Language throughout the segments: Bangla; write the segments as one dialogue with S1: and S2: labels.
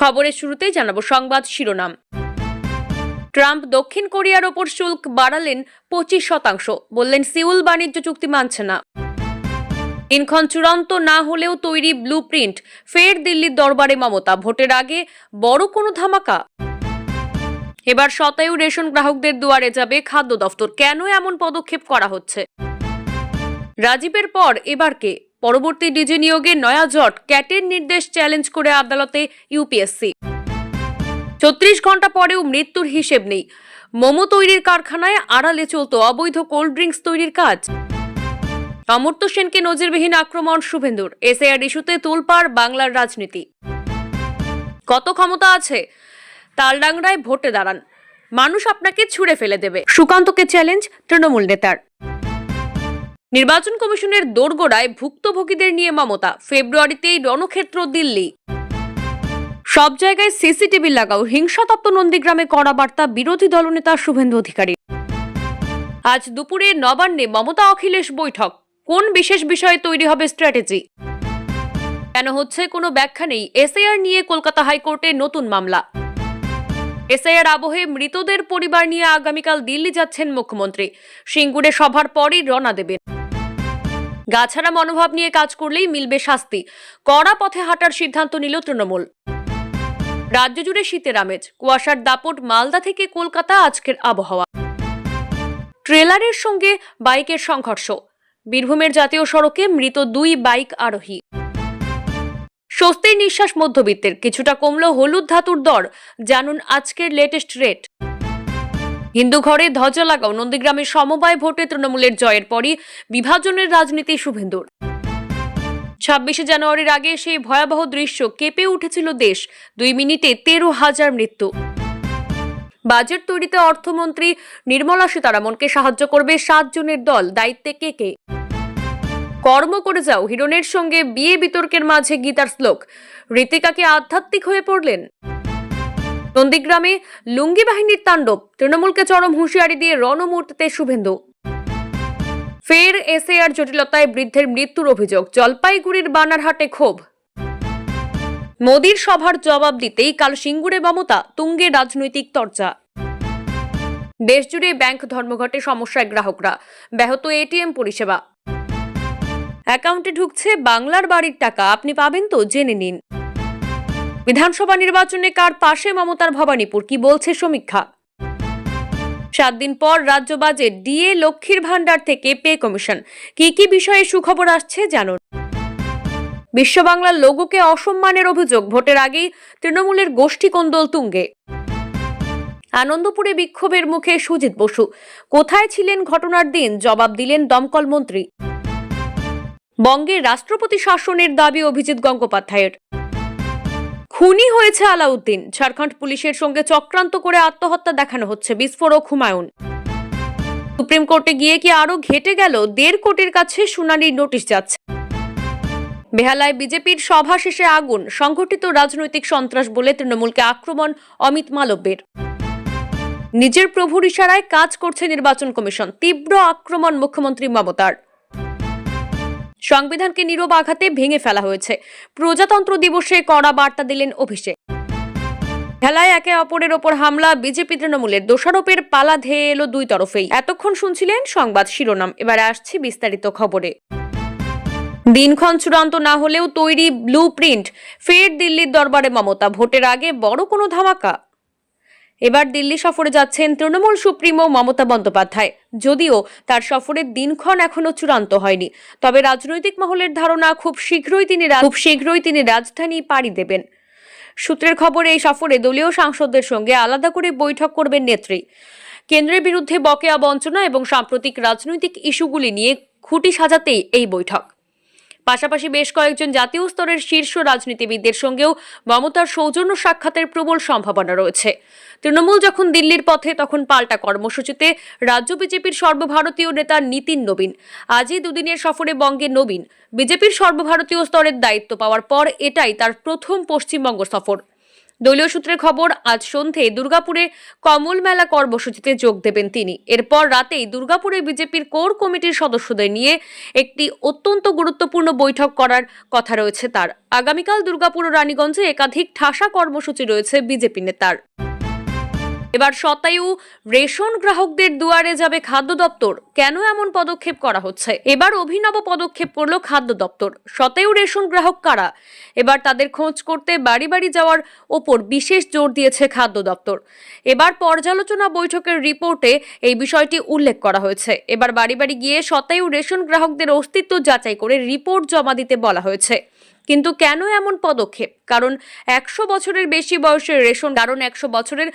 S1: খবরের শুরুতেই জানাব সংবাদ শিরোনাম। ট্রাম্প দক্ষিণ কোরিয়ার ওপর শুল্ক বাড়ালেন পঁচিশ শতাংশ, বললেন সিউল বাণিজ্য চুক্তি মানছে না। দিনক্ষণ চূড়ান্ত না হলেও তৈরি ব্লু প্রিন্ট ফের দিল্লির দরবারে মমতা, ভোটের আগে বড় কোনো ধামাকা। এবার শতায়ু রেশন গ্রাহকদের দুয়ারে যাবে খাদ্য দফতর, কেন এমন পদক্ষেপ করা হচ্ছে? রাজীবের পর এবার কে? পরবর্তী ডিজি নিয়োগে নয়া জট, ক্যাটের নির্দেশ চ্যালেঞ্জ করে আদালতে ইউপিএসসি। ছত্রিশ ঘণ্টা পরেও মৃত্যুর হিসেব নেই। মোমো তৈরির কারখানায় আড়ালে চলত অবৈধ কোল্ড ড্রিঙ্কস তৈরির কাজ। অমর্ত্য সেনকে নজিরবিহীন আক্রমণ শুভেন্দুর, এসআইআর ইস্যুতে তোলপাড় বাংলার রাজনীতি। কত ক্ষমতা আছে? তালডাংরায় ভোটে দাঁড়ান। মানুষ আপনাকে ছুঁড়ে ফেলে দেবে। সুকান্তকে চ্যালেঞ্জ তৃণমূল নেতার। নির্বাচন কমিশনের দোরগোড়ায় ভুক্তভোগীদের নিয়ে মমতা, ফেব্রুয়ারিতেই রণক্ষেত্র, দিল্লি। সব জায়গায় সিসিটিভি লাগাও, হিংসাতপ্ত নন্দীগ্রামে কড়া বার্তা, বিরোধী দলনেতা শুভেন্দু অধিকারী। আজ দুপুরে নবান্নে মমতা অখিলেশ বৈঠক, কোন বিশেষ বিষয়ে তৈরি হবে স্ট্র্যাটেজি? কেন হচ্ছে কোনো ব্যাখ্যা নেই, এসআইআর নিয়ে কলকাতা হাইকোর্টে নতুন মামলা। এসআইআর আবহে মৃতদের পরিবার নিয়ে আগামীকাল দিল্লি যাচ্ছেন মুখ্যমন্ত্রী, সিঙ্গুরে সভার পরই রওনা দেবেন। গাছাড়া মনোভাব নিয়ে কাজ করলেই মিলবে শাস্তি। কড়া পথে হাঁটার সিদ্ধান্ত নিল তৃণমূল। রাজ্য জুড়ে শীতের আমেজ। কুয়াশার দাপট মালদা থেকে কলকাতা আজকের আবহাওয়া। ট্রেলারের সঙ্গে বাইকের সংঘর্ষ। বীরভূমের জাতীয় সড়কে মৃত দুই বাইক আরোহী। স্বস্তির নিঃশ্বাস মধ্যবিত্তের। কিছুটা কমল হলুদ ধাতুর দর। জানুন আজকের লেটেস্ট রেট হিন্দু ঘরে ধ্বজা লাগাও। নন্দীগ্রামের সমবায় ভোটে তৃণমূলের জয়ের পরই বিভাজনের রাজনীতি শুভেন্দুর। ছাব্বিশে জানুয়ারির আগে সেই ভয়াবহ দৃশ্য কেঁপে উঠেছিল দেশ। দুই মিনিটে তেরো হাজার মৃত্যু। বাজেট তৈরিতে অর্থমন্ত্রী নির্মলা সীতারামনকে সাহায্য করবে সাত জনের দল। দায়িত্বে কে কে? কর্ম করে যাও। হিরণের সঙ্গে বিয়ে বিতর্কের মাঝে গীতার শ্লোক। ঋতিকাকে আধ্যাত্মিক হয়ে পড়লেন। নন্দীগ্রামে লুঙ্গি বাহিনীর তাণ্ডব। তৃণমূলকে চরম হুঁশিয়ারি দিয়ে রণমূর্তিতে শুভেন্দু। ফের এসএআর জটিলতায় বৃদ্ধের মৃত্যুর অভিযোগ। জলপাইগুড়ির বানারহাটে ক্ষোভ। মোদির সভার জবাব দিতেই কাল সিঙ্গুরে মমতা, তুঙ্গে রাজনৈতিক চর্চা দেশজুড়ে ব্যাংক ধর্মঘটে সমস্যায় গ্রাহকরা। ব্যাহত এটিএম পরিষেবা। অ্যাকাউন্টে ঢুকছে বাংলার বাড়ির টাকা। আপনি পাবেন তো, জেনে নিন। বিধানসভা নির্বাচনে কার পাশে মমতার ভবানীপুর? কি বলছে সমীক্ষা? সাত দিন পর রাজ্য বাজেট ডিএ লক্ষ্মীর ভান্ডার থেকে পে কমিশন। কি কি বিষয়ে সুখবর আসছে জানুন। বিশ্ব বাংলার লোগোকে অসম্মানের অভিযোগ, ভোটের আগেই তৃণমূলের গোষ্ঠী কোন্দল তুঙ্গে। আনন্দপুরে বিক্ষোভের মুখে সুজিত বসু। কোথায় ছিলেন ঘটনার দিন? জবাব দিলেন দমকল মন্ত্রী। বঙ্গে রাষ্ট্রপতি শাসনের দাবি অভিজিৎ গঙ্গোপাধ্যায়ের। খুনি হয়েছে আলাউদ্দিন। ঝাড়খণ্ড পুলিশের সঙ্গে চক্রান্ত করে আত্মহত্যা দেখানো হচ্ছে বিস্ফোরক হুমায়ুন। সুপ্রিম কোর্টে গিয়ে কি আরও ঘেটে গেল? দেড় কোটির কাছে শুনানির নোটিশ যাচ্ছে। বেহালায় বিজেপির সভা শেষে আগুন সংগঠিত রাজনৈতিক সন্ত্রাস বলে তৃণমূলকে আক্রমণ অমিত মালব্যের। নিজের প্রভুর ইশারায় কাজ করছে নির্বাচন কমিশন, তীব্র আক্রমণ মুখ্যমন্ত্রী মমতার। সংবিধানকে নীরব আঘাতে ভেঙে ফেলা হয়েছে। প্রজাতন্ত্র দিবসে কড়া বার্তা দিলেন অভিষেক। খেলায় একে অপরের ওপর হামলা, বিজেপি তৃণমূলের দোষারোপের পালা ধেয়ে এলো দুই তরফেই। এতক্ষণ শুনছিলেন সংবাদ শিরোনাম, এবারে আসছি বিস্তারিত খবরে। দিনক্ষণ চূড়ান্ত না হলেও তৈরি ব্লু প্রিন্ট, ফের দিল্লির দরবারে মমতা, ভোটের আগে বড় কোনো ধামাকা? এবার দিল্লি সফরে যাচ্ছেন তৃণমূল সুপ্রিমো মমতা বন্দ্যোপাধ্যায়। যদিও তার সফরের দিনক্ষণ এখনও চূড়ান্ত হয়নি। তবে রাজনৈতিক মহলের ধারণা খুব শীঘ্রই তিনি খুব শীঘ্রই তিনি রাজধানী পাড়ি দেবেন। সূত্রের খবর, এই সফরে দলীয় সাংসদদের সঙ্গে আলাদা করে বৈঠক করবেন নেত্রী। কেন্দ্রের বিরুদ্ধে বকেয়া বঞ্চনা এবং সাম্প্রতিক রাজনৈতিক ইস্যুগুলি নিয়ে খুঁটি সাজাতেই এই বৈঠক। পাশাপাশি বেশ কয়েকজন জাতীয় স্তরের শীর্ষ রাজনীতিবিদদের সঙ্গেও মমতার সৌজন্য সাক্ষাতের প্রবল সম্ভাবনা রয়েছে। তৃণমূল যখন দিল্লির পথে, তখন পাল্টা কর্মসূচিতে রাজ্য বিজেপির সর্বভারতীয় নেতা নীতিন নবীন। আজই দুদিনের সফরে বঙ্গে নবীন। বিজেপির সর্বভারতীয় স্তরের দায়িত্ব পাওয়ার পর এটাই তার প্রথম পশ্চিমবঙ্গ সফর। দলীয় সূত্রের খবর, আজ সন্ধে দুর্গাপুরে কমল মেলা কর্মসূচিতে যোগ দেবেন তিনি। এরপর রাতেই দুর্গাপুরে বিজেপির কোর কমিটির সদস্যদের নিয়ে একটি অত্যন্ত গুরুত্বপূর্ণ বৈঠক করার কথা রয়েছে তার। আগামীকাল দুর্গাপুর ও রানীগঞ্জে একাধিক ঠাসা কর্মসূচি রয়েছে বিজেপি নেতার। এবার শতায়ু রেশন গ্রাহকদের দুয়ারে যাবে খাদ্য দপ্তর। কেন এমন পদক্ষেপ করা হচ্ছে? এবার অভিনব পদক্ষেপ করল খাদ্য দপ্তর। শতায়ু রেশন গ্রাহক কারা? এবার তাদের খোঁজ করতে বাড়ি বাড়ি যাওয়ার ওপর বিশেষ জোর দিয়েছে খাদ্য দপ্তর। এবার পর্যালোচনা বৈঠকের রিপোর্টে এই বিষয়টি উল্লেখ করা হয়েছে। এবার বাড়ি বাড়ি গিয়ে শতায়ু রেশন গ্রাহকদের অস্তিত্ব যাচাই করে রিপোর্ট জমা দিতে বলা হয়েছে। কিন্তু কেন এমন পদক্ষেপ? কারণ একশো বছরের বেশি বয়সের রেশন, কারণ একশো বছরের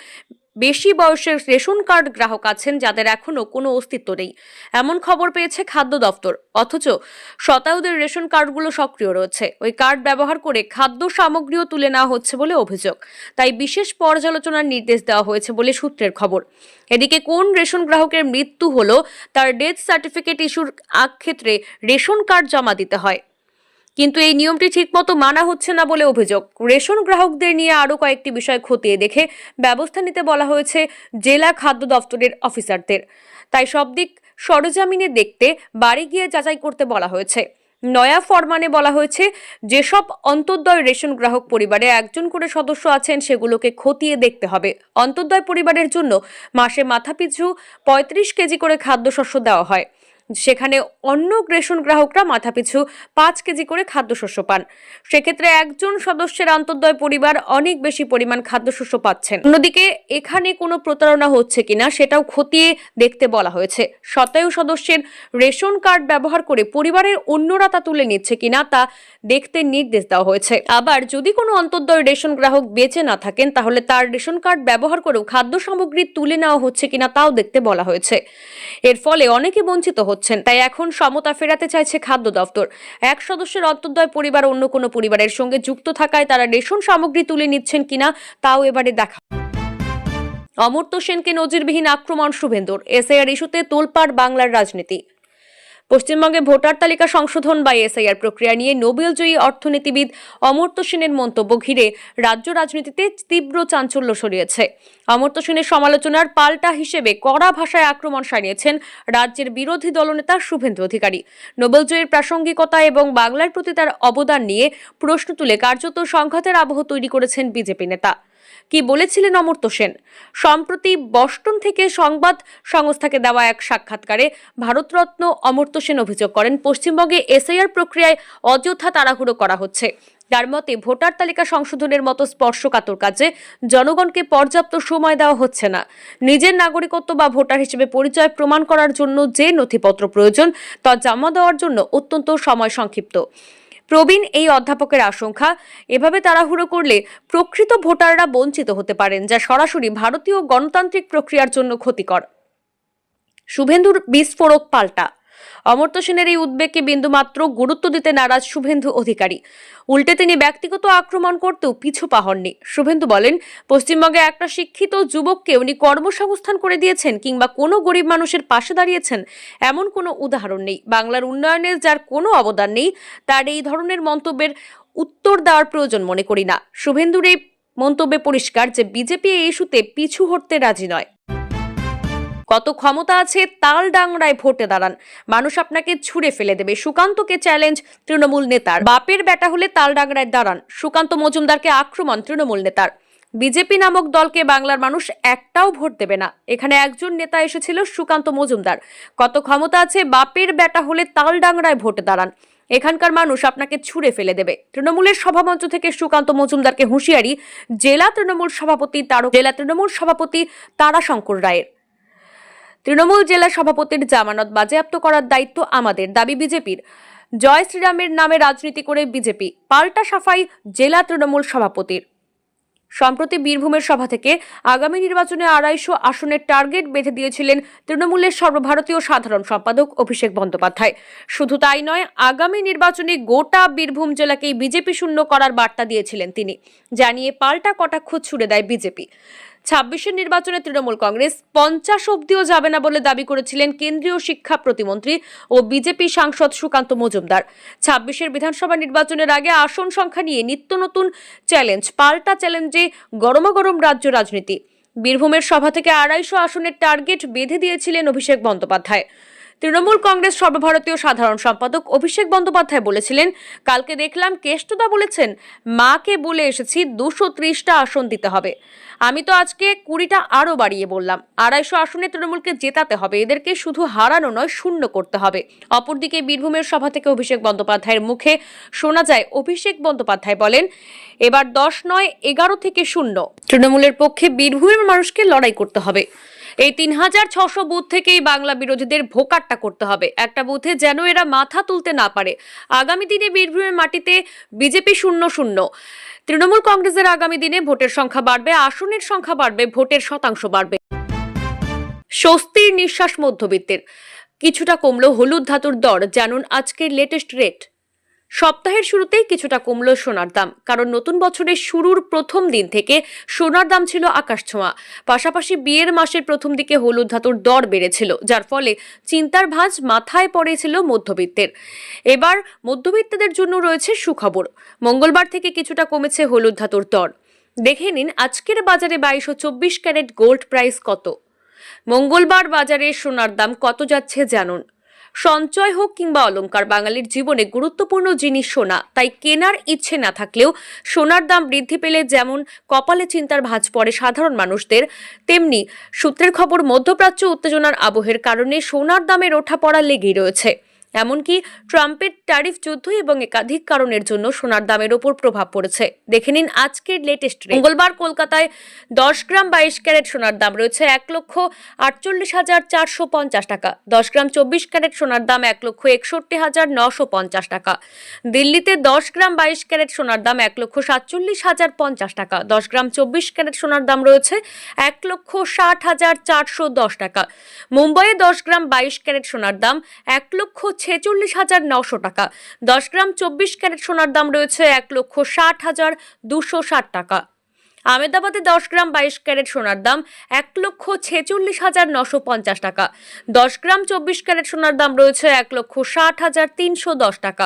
S1: বেশি বয়সের রেশন কার্ড গ্রাহক আছেন যাদের এখনও কোনো অস্তিত্ব নেই। এমন খবর পেয়েছে খাদ্য দপ্তর। অথচ শতায়ুদের রেশন কার্ডগুলো সক্রিয় রয়েছে। ওই কার্ড ব্যবহার করে খাদ্য সামগ্রীও তুলে নেওয়া হচ্ছে বলে অভিযোগ। তাই বিশেষ পর্যালোচনার নির্দেশ দেওয়া হয়েছে বলে সূত্রের খবর। এদিকে কোন রেশন গ্রাহকের মৃত্যু হলো, তার ডেথ সার্টিফিকেট ইস্যুর আগ ক্ষেত্রে রেশন কার্ড জমা দিতে হয়। কিন্তু এই নিয়মটি ঠিকমতো মানা হচ্ছে না বলে অভিযোগ। রেশন গ্রাহকদের নিয়ে আরও কয়েকটি বিষয় খতিয়ে দেখে ব্যবস্থা নিতে বলা হয়েছে জেলা খাদ্য দফতরের অফিসারদের। তাই সব দিক সরজমিনে দেখতে বাড়ি গিয়ে যাচাই করতে বলা হয়েছে। নয়া ফরমানে বলা হয়েছে, যেসব অন্তর্দয় রেশন গ্রাহক পরিবারে একজন করে সদস্য আছেন সেগুলোকে খতিয়ে দেখতে হবে। অন্তর্দয় পরিবারের জন্য মাসে মাথাপিছু পঁয়ত্রিশ কেজি করে খাদ্যশস্য দেওয়া হয়। সেখানে অন্য রেশন গ্রাহকরা মাথাপিছু পাঁচ কেজি করে খাদ্যশস্য পান। সেক্ষেত্রে একজন সদস্যের অন্তর্দয় পরিবার অনেক বেশি পরিমাণ খাদ্যশস্য পাচ্ছেন। অন্যদিকে, এখানে কোনো প্রতারণা হচ্ছে কিনা সেটাও খতিয়ে দেখতে বলা হয়েছে। শতায়ু সদস্যের রেশন কার্ড ব্যবহার করে পরিবারের অন্যরা তা তুলে নিচ্ছে কিনা তা দেখতে নির্দেশ দেওয়া হয়েছে। আবার যদি কোনো অন্তর্দয় রেশন গ্রাহক বেঁচে না থাকেন, তাহলে তার রেশন কার্ড ব্যবহার করেও খাদ্য সামগ্রী তুলে নেওয়া হচ্ছে কিনা তাও দেখতে বলা হয়েছে। এর ফলে অনেকে বঞ্চিত হচ্ছেন। তাই এখন সমতা ফেরাতে চাইছে খাদ্য দপ্তর। এক সদস্যের অন্তর্দয় পরিবার অন্য কোনো পরিবারের সঙ্গে যুক্ত থাকায় তারা রেশন সামগ্রী তুলে নিচ্ছেন কিনা, তাও এবারে দেখা। অমর্ত্য সেনকে নজিরবিহীন আক্রমণ শুভেন্দুর। এসআইআর ইস্যুতে তোলপাড় বাংলার রাজনীতি। পশ্চিমবঙ্গে ভোটার তালিকা সংশোধন বা এসআইআর প্রক্রিয়া নিয়ে নোবেলজয়ী অর্থনীতিবিদ অমর্ত্য সেনের মন্তব্য ঘিরে রাজ্য রাজনীতিতে তীব্র চাঞ্চল্য সরিয়েছে অমর্ত্য সেনের সমালোচনার পাল্টা হিসেবে কড়া ভাষায় আক্রমণ সানিয়েছেন রাজ্যের বিরোধী দলনেতা শুভেন্দু অধিকারী। নোবেলজয়ীর প্রাসঙ্গিকতা এবং বাংলার প্রতি তার অবদান নিয়ে প্রশ্ন তুলে কার্যত সংঘাতের আবহ তৈরি করেছেন বিজেপি নেতা। কি বলেছিলেন অমর্ত্য সেন? সম্প্রতি বস্টন থেকে সংবাদ সংস্থাকে দেওয়া এক সাক্ষাৎকারে ভারতরত্ন অমর্ত্য সেন অভিযোগ করেন, পশ্চিমবঙ্গে এসআইআর প্রক্রিয়ায় অযথা তাড়াহুড়ো করা হচ্ছে। তার মতে ভোটার তালিকা সংশোধনের মতো স্পর্শকাতর কাজে জনগণকে পর্যাপ্ত সময় দেওয়া হচ্ছে না। নিজের নাগরিকত্ব বা ভোটার হিসেবে পরিচয় প্রমাণ করার জন্য যে নথিপত্র প্রয়োজন, তা জমা দেওয়ার জন্য অত্যন্ত সময় সংক্ষিপ্ত। প্রবীণ এই অধ্যাপকের আশঙ্কা, এভাবে তাড়াহুড়ো করলে প্রকৃত ভোটাররা বঞ্চিত হতে পারেন, যা সরাসরি ভারতীয় গণতান্ত্রিক প্রক্রিয়ার জন্য ক্ষতিকর। শুভেন্দুর বিস্ফোরক পাল্টা। অমর্ত্য সেনের এই উদ্বেগকে বিন্দুমাত্র গুরুত্ব দিতে নারাজ শুভেন্দু অধিকারী। উল্টে তিনি ব্যক্তিগত আক্রমণ করতেও পিছু পা হননি। শুভেন্দু বলেন, পশ্চিমবঙ্গে একটা শিক্ষিত যুবককে উনি কর্মসংস্থান করে দিয়েছেন কিংবা কোনো গরিব মানুষের পাশে দাঁড়িয়েছেন এমন কোনো উদাহরণ নেই। বাংলার উন্নয়নে যার কোনো অবদান নেই, তার এই ধরনের মন্তব্যের উত্তর দেওয়ার প্রয়োজন মনে করি না। শুভেন্দুর এই মন্তব্যে পরিষ্কার যে, বিজেপি এই ইস্যুতে পিছু হটতে রাজি নয়। কত ক্ষমতা আছে তাল ডাংরায় ভোটে দাঁড়ান। মানুষ আপনাকে ছুঁড়ে ফেলে দেবে। সুকান্তকে চ্যালেঞ্জ তৃণমূল নেতার। বাপের বেটা হলে তাল ডাংরায় দাঁড়ান। সুকান্ত মজুমদারকে আক্রমণ তৃণমূল নেতার। বিজেপি নামক দলকে বাংলার মানুষ একটাও ভোট দেবে না। এখানে একজন নেতা এসেছিল সুকান্ত মজুমদার। কত ক্ষমতা আছে বাপের বেটা হলে তাল ডাংরায় ভোটে দাঁড়ান। এখানকার মানুষ আপনাকে ছুঁড়ে ফেলে দেবে। তৃণমূলের সভামঞ্চ থেকে সুকান্ত মজুমদারকে হুঁশিয়ারি জেলা তৃণমূল সভাপতি তারক জেলা তৃণমূল সভাপতি তারাশঙ্কর রায়ের। তৃণমূল জেলা সভাপতির জামানত বাজেয়াপ্ত করার দায়িত্ব আমাদের, দাবি বিজেপির। জয় শ্রীরামের নামে রাজনীতি করে বিজেপি, পাল্টা সাফাই জেলা তৃণমূল সভাপতির। সম্প্রতি বীরভূমের সভা থেকে আগামী নির্বাচনে আড়াইশো আসনের টার্গেট বেঁধে দিয়েছিলেন তৃণমূলের সর্বভারতীয় সাধারণ সম্পাদক অভিষেক বন্দ্যোপাধ্যায়। শুধু তাই নয়, আগামী নির্বাচনে গোটা বীরভূম জেলাকেই বিজেপি শূন্য করার বার্তা দিয়েছিলেন তিনি। জানিয়ে পাল্টা কটাক্ষ ছুড়ে দেয় বিজেপি। ছাব্বিশের নির্বাচনে তৃণমূল কংগ্রেস পঞ্চাশ অব্দিও যাবে না বলে দাবি করেছিলেন কেন্দ্রীয় শিক্ষা প্রতিমন্ত্রী ও বিজেপি সাংসদ সুকান্ত মজুমদার। ছাব্বিশের বিধানসভা নির্বাচনের আগে আসন সংখ্যা নিয়ে নিত্য নতুন চ্যালেঞ্জ, পাল্টা চ্যালেঞ্জে গরমাগরম রাজ্য রাজনীতি। বীরভূমের সভা থেকে আড়াইশো আসনের টার্গেট বেঁধে দিয়েছিলেন অভিষেক বন্দ্যোপাধ্যায়। তৃণমূল কংগ্রেস সর্বভারতীয় সাধারণ সম্পাদক অভিষেক বন্দ্যোপাধ্যায় বলেছিলেন, কালকে দেখলাম কেষ্টদা বলেছেন, মাকে বলে এসেছি দুশো ত্রিশটা আসন দিতে হবে। আমি তো আজকে কুড়িটা আরও বাড়িয়ে বললাম। আড়াইশো আসনে তৃণমূলকে জেতাতে হবে, এদেরকে শুধু হারানো নয়, শূন্য করতে হবে। অপরদিকে বীরভূমের সভা থেকে অভিষেক বন্দ্যোপাধ্যায়ের মুখে শোনা যায়, অভিষেক বন্দ্যোপাধ্যায় বলেন, এবার দশ নয়, এগারো থেকে শূন্য। তৃণমূলের পক্ষে বীরভূমের মানুষকে লড়াই করতে হবে। এই তিন হাজার ছশো বুথ থেকেই বাংলা বিরোধীদের ভোকাট্টা করতে হবে। একটা বুথে যেন এরা মাথা তুলতে না পারে। আগামী দিনে বীরভূমের মাটিতে বিজেপি শূন্য শূন্য। তৃণমূল কংগ্রেসের আগামী দিনে ভোটের সংখ্যা বাড়বে, আসনের সংখ্যা বাড়বে, ভোটের শতাংশ বাড়বে। স্বস্তির নিঃশ্বাস মধ্যবিত্তের। কিছুটা কমলো হলুদ ধাতুর দর, জানুন আজকের লেটেস্ট রেট সপ্তাহের শুরুতেই কিছুটা কমলো সোনার দাম, কারণ নতুন বছরের শুরুর প্রথম দিন থেকে সোনার দাম ছিল আকাশ ছোঁয়া। পাশাপাশি বিয়ের মাসের প্রথম দিকে হলুদ ধাতুর দর বেড়েছিল, যার ফলে চিন্তার ভাঁজ মাথায় পড়েছিল মধ্যবিত্তের। এবার মধ্যবিত্তদের জন্য রয়েছে সুখবর, মঙ্গলবার থেকে কিছুটা কমেছে হলুদ ধাতুর দর। দেখে নিন আজকের বাজারে বাইশশো চব্বিশ ক্যারেট গোল্ড প্রাইস কত। মঙ্গলবার বাজারে সোনার দাম কত যাচ্ছে জানুন। সঞ্চয় হোক কিংবা অলঙ্কার বাঙালির জীবনে গুরুত্বপূর্ণ জিনিস সোনা। তাই কেনার ইচ্ছে না থাকলেও সোনার দাম বৃদ্ধি পেলে যেমন কপালে চিন্তার ভাঁজ পড়ে সাধারণ মানুষদের, তেমনি সূত্রের খবর মধ্যপ্রাচ্য উত্তেজনার আবহের কারণে সোনার দামের ওঠা পড়া লেগেই রয়েছে। এমনকি ট্রাম্পের ট্যারিফ যুদ্ধ এবং একাধিক কারণের জন্য সোনার দামের ওপর প্রভাব পড়েছে। দেখে নিন আজকের লেটেস্ট মঙ্গলবার কলকাতায় দশ গ্রাম বাইশ ক্যারেট সোনার দাম রয়েছে এক লক্ষ আটচল্লিশ হাজার চারশো পঞ্চাশ টাকা। দশ গ্রাম চব্বিশ ক্যারেট সোনার দাম এক লক্ষ একষট্টি হাজার নশো পঞ্চাশ টাকা। দিল্লিতে দশ গ্রাম বাইশ ক্যারেট সোনার দাম এক লক্ষ সাতচল্লিশ হাজার পঞ্চাশ টাকা। দশ গ্রাম চব্বিশ ক্যারেট সোনার দাম রয়েছে এক লক্ষ ষাট হাজার চারশো দশ টাকা। মুম্বাইয়ে দশ গ্রাম বাইশ ক্যারেট সোনার দাম এক লক্ষ ছেচল্লিশ হাজার নশো টাকা। দশ গ্রাম চব্বিশ ক্যারেট সোনার দাম রয়েছে এক লক্ষ ষাট হাজার দুশো ষাট টাকা। আমেদাবাদে দশ গ্রাম বাইশ ক্যারেট সোনার দাম এক লক্ষ ছেচল্লিশ হাজার নশো পঞ্চাশ টাকা। দশ গ্রাম চব্বিশ ক্যারেট সোনার দাম রয়েছে এক লক্ষ ষাট হাজার তিনশো দশ টাকা।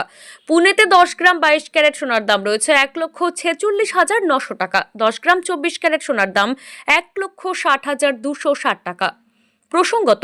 S1: পুনেতে দশ গ্রাম বাইশ ক্যারেট সোনার দাম রয়েছে এক লক্ষ ছেচল্লিশ হাজার নশো টাকা। দশ গ্রাম চব্বিশ ক্যারেট সোনার দাম এক লক্ষ ষাট হাজার দুশো ষাট টাকা। প্রসঙ্গত,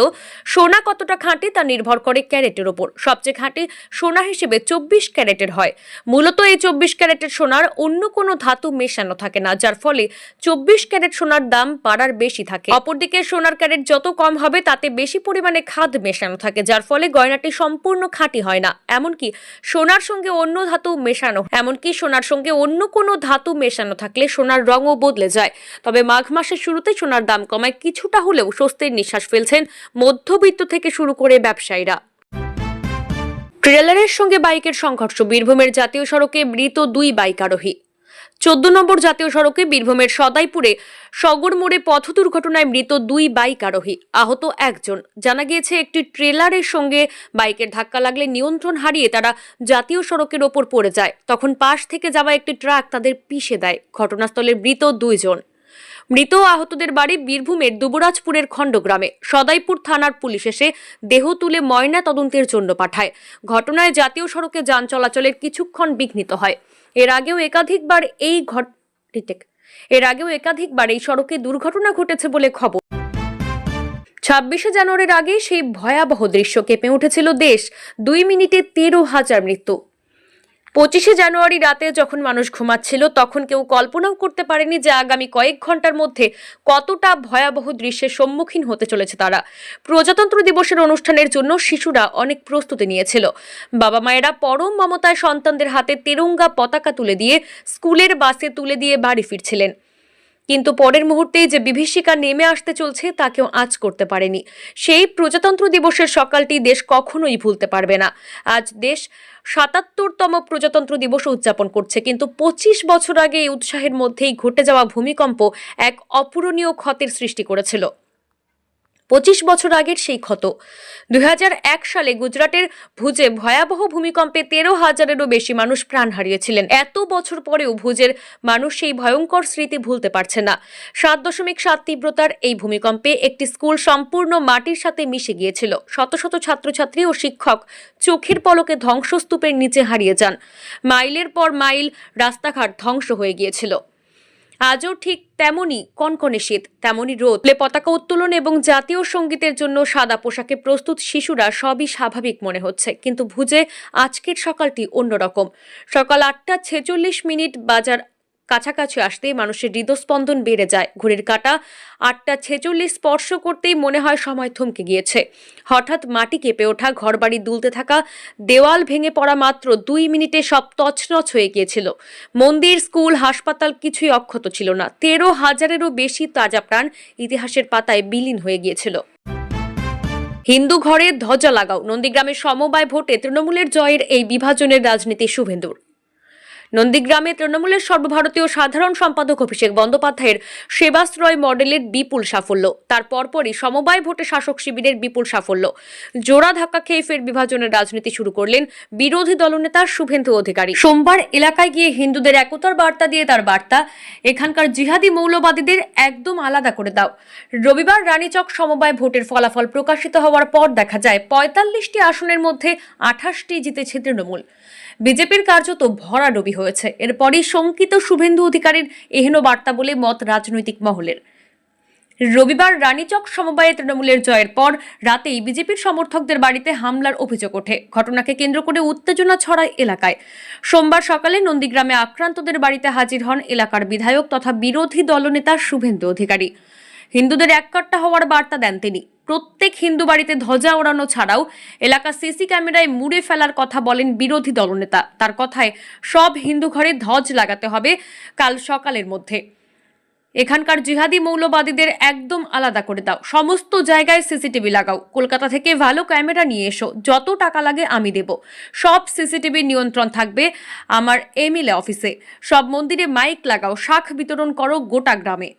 S1: সোনা কতটা খাঁটি তা নির্ভর করে ক্যারেটের ওপর। সবচেয়ে খাঁটি সোনা হিসেবে চব্বিশ ক্যারেটের হয়। মূলত এই চব্বিশ ক্যারেটের সোনার অন্য কোনো ধাতু মেশানো থাকে না, যার ফলে চব্বিশ ক্যারেট সোনার দাম বাড়ার বেশি থাকে। অপরদিকে সোনার ক্যারেট যত কম হবে, তাতে বেশি পরিমাণে খাদ মেশানো থাকে, যার ফলে গয়নাটি সম্পূর্ণ খাঁটি হয় না। এমনকি সোনার সঙ্গে অন্য ধাতু মেশানো, এমনকি সোনার সঙ্গে অন্য কোনো ধাতু মেশানো থাকলে সোনার রঙও বদলে যায়। তবে মাঘ মাসের শুরুতে সোনার দাম কমায় কিছুটা হলেও স্বস্তির নিঃশ্বাস ফেলছেন মধ্যবিত্ত থেকে শুরু করে ব্যবসায়ীরা। ট্রেলারের সঙ্গে বাইকের সংঘর্ষ, বীরভূমের জাতীয় সড়কে মৃত দুই বাইক আরোহী। চোদ্দ নম্বর জাতীয় সড়কে বীরভূমের সদাইপুরে সগর মোড়ে পথ দুর্ঘটনায় মৃত দুই বাইক আরোহী, আহত একজন। জানা গিয়েছে, একটি ট্রেলারের সঙ্গে বাইকের ধাক্কা লাগলে নিয়ন্ত্রণ হারিয়ে তারা জাতীয় সড়কের ওপর পড়ে যায়। তখন পাশ থেকে যাওয়া একটি ট্রাক তাদের পিষে দেয়। ঘটনাস্থলে মৃত দুইজন। মৃত আহতদের বাড়ি বীরভূমের দুবরাজপুরের খণ্ডগ্রামে। সদাইপুর থানার পুলিশ এসে দেহ তুলে ময়না তদন্তের জন্য পাঠায়। ঘটনায় জাতীয় সড়কে যান চলাচলের কিছুক্ষণ বিঘ্নিত হয়। এর আগেও একাধিকবার এই ঘট এর আগেও একাধিকবার এই সড়কে দুর্ঘটনা ঘটেছে বলে খবর। ছাব্বিশে জানুয়ারির আগে সেই ভয়াবহ দৃশ্য কেঁপে উঠেছিল দেশ। দুই মিনিটে তেরো হাজার মৃত্যু। পঁচিশে জানুয়ারি রাতে যখন মানুষ ঘুমাচ্ছিল, তখন কেউ কল্পনাও করতে পারেনি যে আগামী কয়েক ঘণ্টার মধ্যে কতটা ভয়াবহ দৃশ্যের সম্মুখীন হতে চলেছে তারা। প্রজাতন্ত্র দিবসের অনুষ্ঠানের জন্য শিশুরা অনেক প্রস্তুতি নিয়েছিল। বাবা মায়েরা পরম মমতায় সন্তানদের হাতে তেরঙ্গা পতাকা তুলে দিয়ে স্কুলের বাসে তুলে দিয়ে বাড়ি ফিরছিলেন। কিন্তু পরের মুহূর্তেই যে বিভীষিকা নেমে আসতে চলছে তা কেউ করতে পারেনি। সেই প্রজাতন্ত্র দিবসের সকালটি দেশ কখনোই ভুলতে পারবে না। আজ দেশ সাতাত্তরতম প্রজাতন্ত্র দিবস উদযাপন করছে, কিন্তু পঁচিশ বছর আগে এই উৎসাহের মধ্যেই ঘটে যাওয়া ভূমিকম্প এক অপূরণীয় ক্ষতের সৃষ্টি করেছিল। পঁচিশ বছর আগের সেই ক্ষত। দুই হাজার এক সালে গুজরাটের ভুজে ভয়াবহ ভূমিকম্পে তেরো হাজারেরও বেশি মানুষ প্রাণ হারিয়েছিলেন। এত বছর পরেও ভুজের মানুষ সেই ভয়ঙ্কর স্মৃতি ভুলতে পারছে না। সাত দশমিক সাত তীব্রতার এই ভূমিকম্পে একটি স্কুল সম্পূর্ণ মাটির সাথে মিশে গিয়েছিল। শত শত ছাত্রছাত্রী ও শিক্ষক চোখের পলকে ধ্বংসস্তূপের নিচে হারিয়ে যান। মাইলের পর মাইল রাস্তাঘাট ধ্বংস হয়ে গিয়েছিল। আজও ঠিক তেমনই কনকনে শীত, তেমনই রোদ। পতাকা উত্তোলন এবং জাতীয় সঙ্গীতের জন্য সাদা পোশাকে প্রস্তুত শিশুরা সবই স্বাভাবিক মনে হচ্ছে। কিন্তু ভুজে আজকের সকালটি অন্যরকম। সকাল আটটা ছেচল্লিশ মিনিট বাজার কাছাকাছি আসতেই মানুষের হৃদস্পন্দন বেড়ে যায়। ঘড়ির কাঁটা আটটা ছেচল্লিশ স্পর্শ করতেই মনে হয় সময় থমকে গিয়েছে। হঠাৎ মাটি কেঁপে ওঠা, ঘরবাড়ি দুলতে থাকা, দেওয়াল ভেঙে পড়া মাত্র দুই মিনিটে সব তছনছ হয়ে গিয়েছিল। মন্দির, স্কুল, হাসপাতাল কিছুই অক্ষত ছিল না। তেরো হাজারেরও বেশি তাজা প্রাণ ইতিহাসের পাতায় বিলীন হয়ে গিয়েছিল। হিন্দু ঘরে ধ্বজা লাগাও। নন্দীগ্রামের সমবায় ভোটে তৃণমূলের জয়ের এই বিভাজনের রাজনীতি শুভেন্দুর। নন্দীগ্রামে তৃণমূলের সর্বভারতীয় সাধারণ সম্পাদক অভিষেক বন্দ্যোপাধ্যায়ের সেবাশ্রয় মডেলের বিপুল সাফল্য। তার পরপরই সমবায় ভোটে শাসক শিবিরের বিপুল সাফল্য। জোড়া ধাক্কা খেয়ে ফের বিভাজনের রাজনীতি শুরু করলেন বিরোধী দলনেতা শুভেন্দু অধিকারী। সোমবার এলাকায় গিয়ে হিন্দুদের একতার বার্তা দিয়ে তার বার্তা, এখানকার জিহাদি মৌলবাদীদের একদম আলাদা করে দাও। রবিবার রানীচক সমবায় ভোটের ফলাফল প্রকাশিত হওয়ার পর দেখা যায়, পঁয়তাল্লিশটি আসনের মধ্যে আঠাশটি জিতেছে তৃণমূল। বিজেপির কার্যত ভরাডুবি হয়েছে। এরপরই শঙ্কিত শুভেন্দু অধিকারীর এহেন বার্তা বলে মত রাজনৈতিক মহলের। রবিবার রানীচক সমবায়ে তৃণমূলের জয়ের পর রাতেই বিজেপির সমর্থকদের বাড়িতে হামলার অভিযোগ ওঠে। ঘটনাকে কেন্দ্র করে উত্তেজনা ছড়ায় এলাকায়। সোমবার সকালে নন্দীগ্রামে আক্রান্তদের বাড়িতে হাজির হন এলাকার বিধায়ক তথা বিরোধী দলনেতা শুভেন্দু অধিকারী। হিন্দুদের এককাট্টা হওয়ার বার্তা দেন তিনি। প্রত্যেক হিন্দু বাড়িতে ধ্বজা ওড়ানো ছাড়াও এলাকা সিসি ক্যামেরায় মুড়ে ফেলার কথা বলেন বিরোধী দলনেতা। তার কথায় সব হিন্দু ঘরে ধ্বজ লাগাতে হবে কাল সকালের মধ্যে। এখানকার জিহাদি মৌলবাদীদের একদম আলাদা করে দাও। সমস্ত জায়গায় সিসিটিভি লাগাও। কলকাতা থেকে ভালো ক্যামেরা নিয়ে এসো। যত টাকা লাগে আমি দেব। সব সিসিটিভি নিয়ন্ত্রণ থাকবে আমার এমএলএ অফিসে। সব মন্দিরে মাইক লাগাও। শাখ বিতরণ করো গোটা গ্রামে।